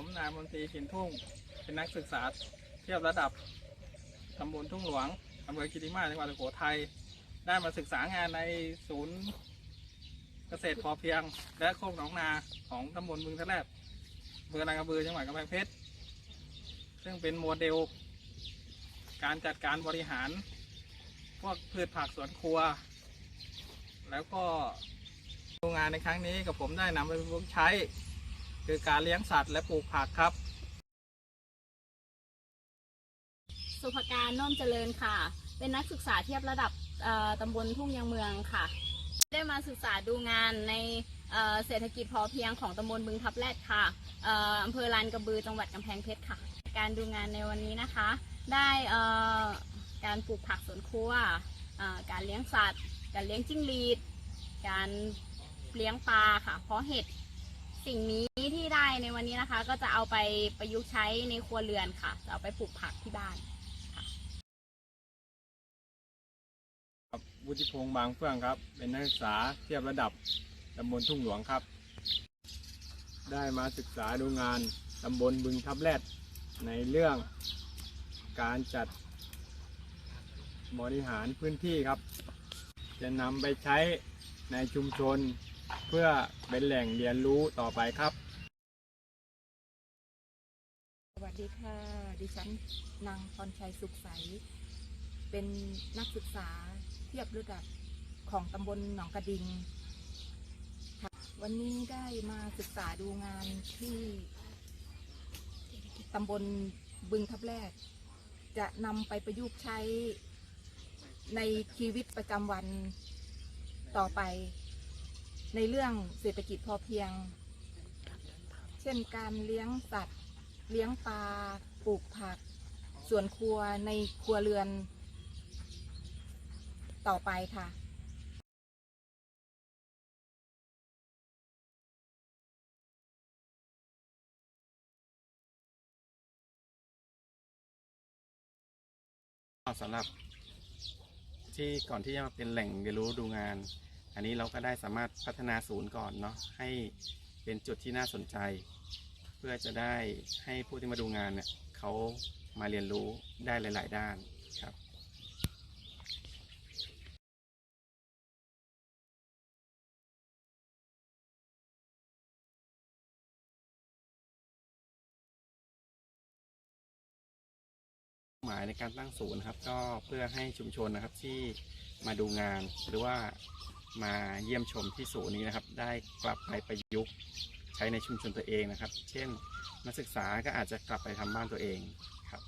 ผมนายมนตรีขินทุ่ง เป็นนักศึกษาเทียบระดับตำบลทุ่งหลวงอำเภอคิริมาจังหวัดสุโขทัยได้มาศึกษางานในศูนย์เกษตรพอเพียง และโคกหนองนาของตำบลบึงทะแลบอำเภอนางกระบือจังหวัดกำแพงเพชรซึ่งเป็นโมเดล การจัดการบริหาร พวกพืชผักสวนครัว แล้วก็โรงงานในครั้งนี้กับผมได้นำไปประยุกต์ใช้ คือการเลี้ยงสัตว์และปลูกผักครับ สุภการน้อมเจริญค่ะ เป็นนักศึกษาเทียบระดับตำบลทุ่งยางเมืองค่ะ ได้มาศึกษาดูงานในเเศรษฐกิจพอเพียงของตำบลบึงทับแรดค่ะอำเภอลานกระบือจังหวัดกำแพงเพชรค่ะ การดูงานในวันนี้นะคะ ได้การปลูกผักสวนครัวการเลี้ยงสัตว์ การเลี้ยงจิ้งหรีด การเลี้ยงปลาค่ะ เพาะเห็ด สิ่งนี้ที่ได้ในวันนี้นะคะ ก็จะเอาไปประยุกต์ใช้ในครัวเรือนค่ะ จะเอาไปปลูกผักที่บ้านครับวุฒิพงษ์บางเฟื่องครับ เป็นนักศึกษาเทียบระดับตำบลทุ่งหลวงครับ ได้มาศึกษาดูงานตำบลบึงทับแรดในเรื่องการจัดบริหารพื้นที่ครับ จะนำไปใช้ในชุมชน เพื่อเป็นแหล่งเรียนรู้ต่อไปครับ สวัสดีค่ะ ดิฉันนางพรชัยสุขใส เป็นนักศึกษาเทียบระดับของตำบลหนองกระดิงค่ะวันนี้ได้มาศึกษาดูงานที่ตำบลบึงทับแรก จะนำไปประยุกต์ใช้ในชีวิตประจำวันต่อไป ในเรื่องเศรษฐกิจพอเพียง เช่นการเลี้ยงสัตว์ เลี้ยงปลา ปลูกผัก สวนครัวในครัวเรือน ต่อไปค่ะสำหรับที่ก่อนที่จะมาเป็นแหล่งเรียนรู้ดูงาน อันนี้เราก็ได้สามารถพัฒนาศูนย์ก่อนเนาะให้เป็นจุดที่น่าสนใจ เพื่อจะได้ให้ผู้ที่มาดูงานเนี่ยเขามาเรียนรู้ได้หลาย ๆ ด้านครับหมายในการตั้งศูนย์นะครับก็เพื่อให้ชุมชนนะครับที่มาดูงานหรือว่า มาเยี่ยมชมที่ศูนย์นี้นะครับ ได้กลับไปประยุกต์ใช้ในชุมชนตัวเองนะครับ เช่นนักศึกษาก็อาจจะกลับไปทำบ้านตัวเองครับ